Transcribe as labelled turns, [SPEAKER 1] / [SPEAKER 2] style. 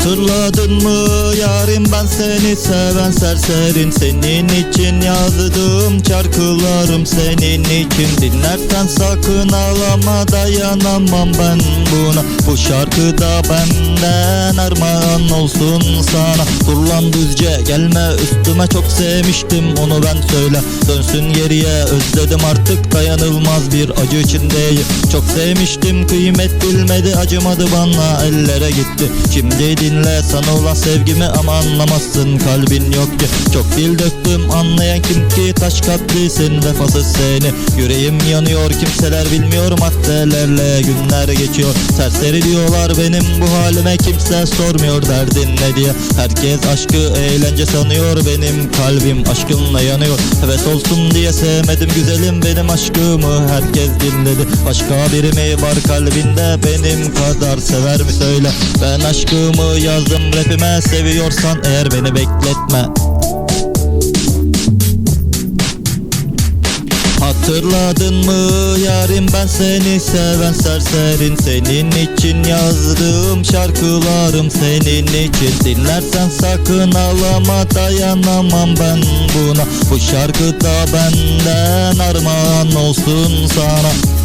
[SPEAKER 1] Hatırladın mı? Yarim ben seni seven serserin Senin için yazdığım şarkılarım senin için. Dinlersen sakın ağlama dayanamam ben buna. Bu şarkı da benden armağan olsun sana. Dur düzce gelme üstüme. Çok sevmiştim onu ben söyle. Dönsün geriye özledim artık. Dayanılmaz bir acı içindeyim. Çok sevmiştim kıymet bilmedi. Acımadı bana ellere gitti. Şimdi dinle sana olan sevgimi ama anlamazsın. Kalbin yok ki. Çok dil döktüm anlayan kim ki? Taş kalplisin vefasız seni. Yüreğim yanıyor kimseler bilmiyor. Maddelerle günler geçiyor. Serseri diyorlar benim bu halime kimse sormuyor derdin ne diye? Herkes aşkı eğlence sanıyor. Benim kalbim aşkınla yanıyor. Heves olsun diye sevmedim güzelim benim aşkımı. Herkes dinledi. Başka biri mi var kalbinde? Benim kadar sever mi? Söyle. Ben aşkımı yazdım rapime. Seviyorsan eğer beni bekletme Hatırladın mı? Yarim ben seni seven serserin. Senin için yazdığım şarkılarım senin için. Dinlersen sakın ağlama dayanamam ben buna. Bu şarkı da benden armağan olsun sana